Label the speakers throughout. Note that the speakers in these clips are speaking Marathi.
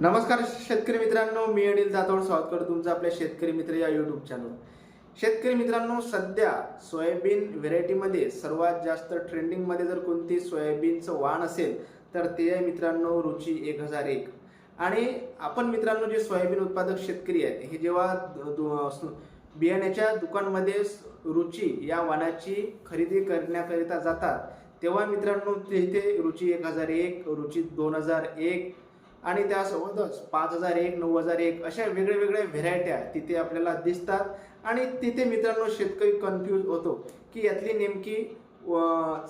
Speaker 1: नमस्कार शेतकरी मित्रांनो मी अनिल जाधव. स्वागत करतो तुमचं आपल्या शेतकरी मित्र या युट्यूब चॅनल शेतकरी मित्रांनो सध्या सोयाबीन व्हेरायटीमध्ये सर्वात जास्त ट्रेंडिंगमध्ये जर कोणती सोयाबीनचं वाण असेल तर ते आहे मित्रांनो रुची एक हजार एक. आणि आपण मित्रांनो जे सोयाबीन उत्पादक शेतकरी आहेत हे जेव्हा दु- बियाण्याच्या दुकानमध्ये रुची या वाणाची खरेदी करण्याकरिता जातात तेव्हा मित्रांनो तिथे रुची एक हजार एक रुची दोन हजार एक आणि त्यासोबतच पाच हजार एक नऊ हजार एक अशा वेगळ्या वेगळ्या व्हेरायट्या तिथे आपल्याला दिसतात. आणि तिथे मित्रांनो शेतकरी कन्फ्यूज होतो की यातली नेमकी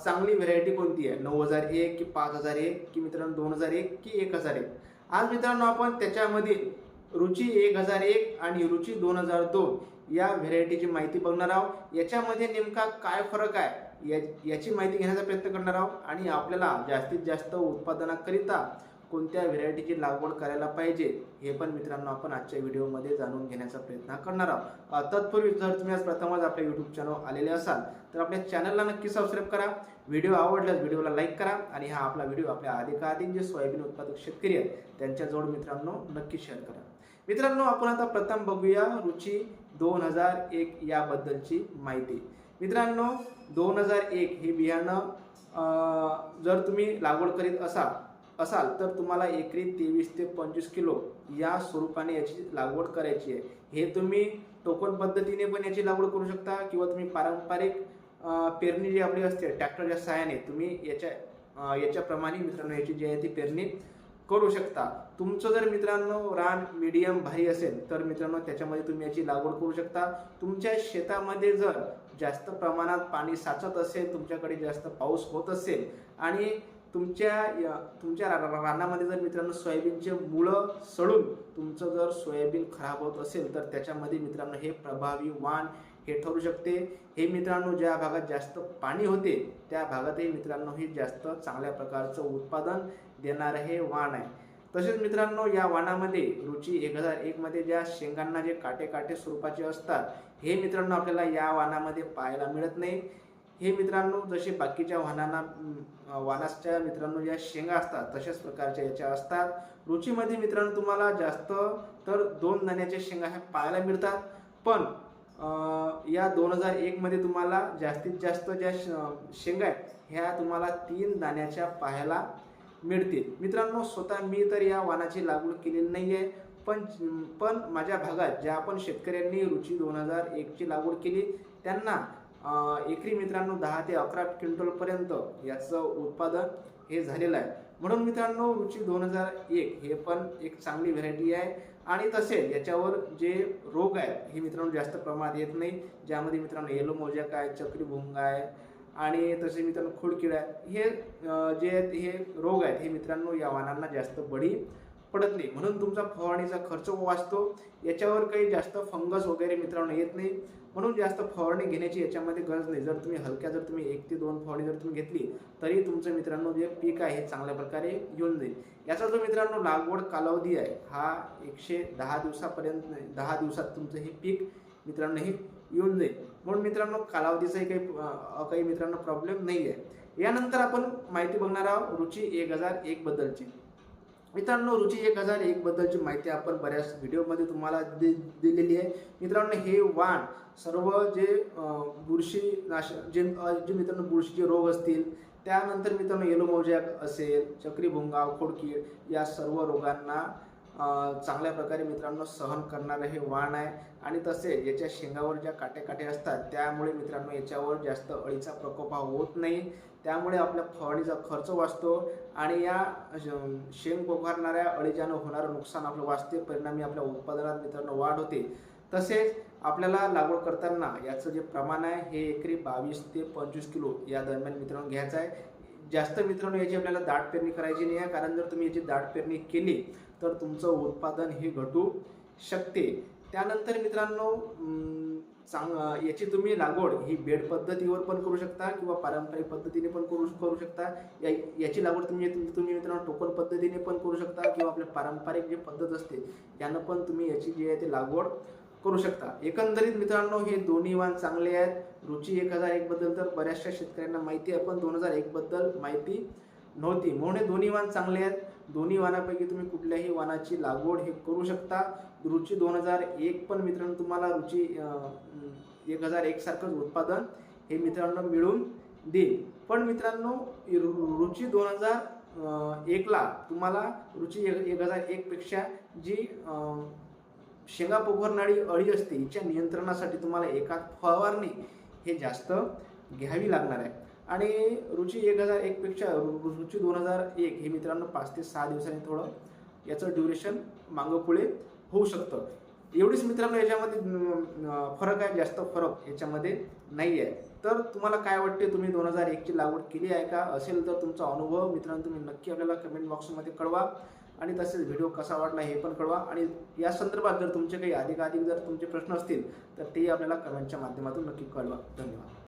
Speaker 1: चांगली व्हेरायटी कोणती आहे? नऊ हजार एक की पाच हजार एक की मित्रांनो दोन हजार एक की एक हजार एक? आज मित्रांनो आपण त्याच्यामधील रुची एक हजार एक आणि रुची दोन हजार दोन या व्हेरायटीची माहिती बघणार आहोत. याच्यामध्ये नेमका काय फरक आहे? या- याची माहिती घेण्याचा प्रयत्न करणार आहोत. आणि आपल्याला जास्तीत जास्त उत्पादनाकरिता कोणत्या व्हेरायटीची लागवड करायला पाहिजे हे पण मित्रांनो आपण आजच्या व्हिडिओमध्ये जाणून घेण्याचा प्रयत्न करणार आहोत. तत्पूर्वी जर तुम्ही आज प्रथमच आपल्या यूट्यूब चॅनल आलेले असाल तर आपल्या चॅनलला नक्की सबस्क्राईब करा. व्हिडिओ आवडल्यास व्हिडिओला लाईक करा आणि हा आपला व्हिडिओ आपल्या अधिकाधिक जे सोयाबीन उत्पादक शेतकरी आहेत त्यांच्याजवळ मित्रांनो नक्की शेअर करा. मित्रांनो आपण आता प्रथम बघूया रुची दोन हजार एक याबद्दलची माहिती. मित्रांनो दोन हजार एक हे बियाणं जर तुम्ही लागवड करीत असाल असाल तर तुम्हाला एकरी तेवीस ते पंचवीस किलो या स्वरूपाने याची लागवड करायची आहे. हे तुम्ही टोकन पद्धतीने पण याची लागवड करू शकता किंवा तुम्ही पारंपरिक पेरणी जी आपली असते ट्रॅक्टरच्या सहाय्याने तुम्ही याच्या याच्याप्रमाणे मित्रांनो याची जी आहे ती पेरणी करू शकता. तुमचं जर मित्रांनो रान मीडियम भारी असेल तर मित्रांनो त्याच्यामध्ये तुम्ही याची लागवड करू शकता. तुमच्या शेतामध्ये जर जास्त प्रमाणात पाणी साचत असेल तुमच्याकडे जास्त पाऊस होत असेल आणि तुमच्या या- तुमच्या रा- रानामध्ये जर मित्रांनो सोयाबीनचे मुळं सडून तुमचं जर सोयाबीन खराब होत असेल तर त्याच्यामध्ये मित्रांनो हे प्रभावी वाण हे ठरू शकते. हे मित्रांनो ज्या भागात जास्त पाणी होते त्या भागातही मित्रांनो हे जास्त चांगल्या प्रकारचं उत्पादन देणारं हे वाण आहे. तसेच मित्रांनो या वाणामध्ये रुची एक हजार एकमध्ये ज्या शेंगांना जे काटे काटे स्वरूपाचे असतात हे मित्रांनो आपल्याला या वाणामध्ये पाहायला मिळत नाही. हे मित्रांनो जसे बाकीच्या वाहनांना वानासच्या वाणाच्या मित्रांनो ज्या शेंगा असतात तशाच प्रकारच्या याच्या असतात. रुचीमध्ये मित्रांनो तुम्हाला जास्त तर दोन दाण्याच्या शेंगा ह्या पाहायला मिळतात. पण या दोन हजार एकमध्ये तुम्हाला जास्तीत जास्त ज्या श- शेंगा आहेत ह्या तुम्हाला तीन दाण्याच्या पाहायला मिळतील. मित्रांनो स्वतः मी तर या वानाची लागवड केलेली नाही आहे पण पण माझ्या भागात ज्या आपण शेतकऱ्यांनी रुची दोन हजार एकची लागवड केली त्यांना एकरी मित्रांनो दहा ते अकरा क्विंटलपर्यंत याचं उत्पादन हे झालेलं आहे. म्हणून मित्रांनो रुची दोन हजार एक हे पण एक चांगली व्हेरायटी आहे. आणि तसेच याच्यावर जे रोग आहेत हे मित्रांनो जास्त प्रमाणात येत नाही. ज्यामध्ये मित्रांनो येलो मोजॅक आहे चक्री भुंगा आहे. आणि तसे मित्रांनो खोडकिड आहे. हे जे आहेत हे रोग आहेत हे मित्रांनो या वाहनांना जास्त बळी पडत नाही. म्हणून तुमचा फवारणीचा खर्च वाचतो. याच्यावर काही जास्त फंगस वगैरे मित्रांनो येत नाही. म्हणून जास्त फवारणी घेण्याची याच्यामध्ये गरज नाही. जर तुम्ही हलक्या जर तुम्ही एक ते दोन फवारणी जर तुम्ही घेतली तरी तुमचं मित्रांनो जे पीक आहे हे चांगल्या प्रकारे येऊन जाईल. याचा जो मित्रांनो लागवड कालावधी आहे हा एकशे दहा दिवसापर्यंत दहा दिवसात तुमचं हे पीक मित्रांनो हे येऊन जाईल. म्हणून मित्रांनो कालावधीचाही काही काही मित्रांनो प्रॉब्लेम नाही आहे यानंतर आपण माहिती बघणार आहोत रुची एक हजार एक बद्दलची. मित्रांनो रुची एक हजार एक बद्दलची माहिती आपण बऱ्याच व्हिडिओमध्ये तुम्हाला दि दिलेली आहे. मित्रांनो हे वाण सर्व जे बुरशी नाश जे जे मित्रांनो बुरशीचे रोग असतील त्यानंतर मित्रांनो येलो मोजॅक असेल चक्रीभुंगा खोडकीड या सर्व रोगांना चांगल्या प्रकारे मित्रांनो सहन करणारं हे वाण आहे. आणि तसेच याच्या शेंगावर ज्या काटे काटे असतात त्यामुळे मित्रांनो याच्यावर जास्त अळीचा प्रकोप हा होत नाही. त्यामुळे आपल्या फवारणीचा खर्च वाचतो आणि या शेंग पोखरणाऱ्या अळीजानं होणारं नुकसान आपलं वाचते. परिणामी आपल्या उत्पादनात मित्रांनो वाढ होते. तसेच आपल्याला लागवड करताना याचं जे प्रमाण आहे हे एकरी बावीस ते पंचवीस किलो या दरम्यान मित्रांनो घ्यायचं आहे. जास्त मित्रांनो याची आपल्याला दाट पेरणी करायची नाही आहे. कारण जर तुम्ही याची दाट पेरणी केली तर तुमचं उत्पादन हे घटू शकते. त्यानंतर मित्रांनो चांग याची तुम्ही लागवड ही बेड पद्धतीवर पण करू शकता किंवा पारंपरिक पद्धतीने पण करू करू शकता. या याची लागवड तुम्ही तुम्ही मित्रांनो टोकन पद्धतीने पण करू शकता किंवा आपल्या पारंपरिक जी पद्धत असते यानं पण तुम्ही याची जी आहे ती लागवड करू शकता. एकंदरीत मित्रांनो हे दोन्ही वाण चांगले आहेत. रुची एक हजार एक बद्दल तर बऱ्याचशा शेतकऱ्यांना माहिती आहे. पण दोन हजार एक बद्दल माहिती नव्हती. म्हणून हे दोन्ही वाण चांगले आहेत. दोन्ही वाणापैकी तुम्ही कुठल्याही वाणाची लागवड हे करू शकता. रुची दोन हजार एक पण मित्रांनो तुम्हाला रुची एक हजार एक सारखंच उत्पादन हे मित्रांनो मिळून देईल. पण मित्रांनो रुची दोन हजार एकला तुम्हाला रुची एक एक हजार एकपेक्षा जी शेंगा पोखरणारी अळी असते हिच्या नियंत्रणासाठी तुम्हाला एकाच फवारणी हे जास्त घ्यावी लागणार आहे. आणि रुची एक हजार एकपेक्षा रु- रुची दोन हजार एक हे मित्रांनो पाच ते सहा दिवसांनी थोडं याचं ड्युरेशन मागं पुढे होऊ शकतं. एवढीच मित्रांनो याच्यामध्ये फरक आहे जास्त फरक याच्यामध्ये नाही आहे तर तुम्हाला काय वाटते? तुम्ही दोन हजार एकची लागवड केली आहे का? असेल तर तुमचा अनुभव मित्रांनो तुम्ही नक्की आपल्याला कमेंट बॉक्समध्ये कळवा. आणि तसेच व्हिडिओ कसा वाटला हे पण कळवा. आणि या संदर्भात जर तुमचे काही अधिकाधिक जर तुमचे प्रश्न असतील तर ते आपल्याला कमेंटच्या माध्यमातून नक्की कळवा. धन्यवाद.